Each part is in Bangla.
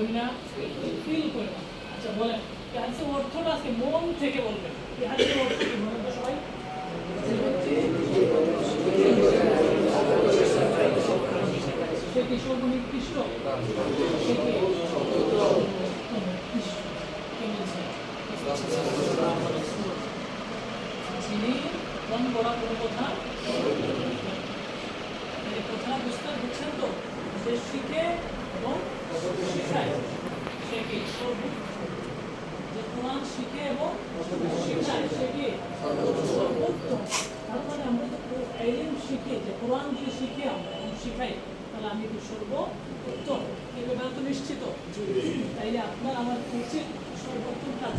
করি না ফিল করি আচ্ছা বলেন হাদিসের অর্থটা আজকে মন থেকে বলবেন। এই হাদিসের অর্থ কি বলেন তো সবাই? সে কি সর্বনিকৃষ্ট সে কি? যিনি মন গড়া কোনো কথা? কথা বুঝতে বুঝছেন তো? যে শিখে এবং শিখায় সে কি সর্বোত্তম যে কোরআন শিখে এবং শিখায় সে কি সর্বোত্তম তার মানে আমরা তো এলিম শিখে যে কোরআন যদি শিখে আমরা এবং শিখাই তাহলে আমি কি সর্বোত্তম এই ব্যাপারে তো নিশ্চিত। তাইলে আপনার আমার উচিত সর্বোত্তম কাজ।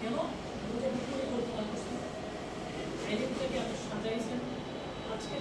কেন? ওটা আপনি পরিকল্পনা করছেন থেকে আপনি সাজাইছেন। আজকে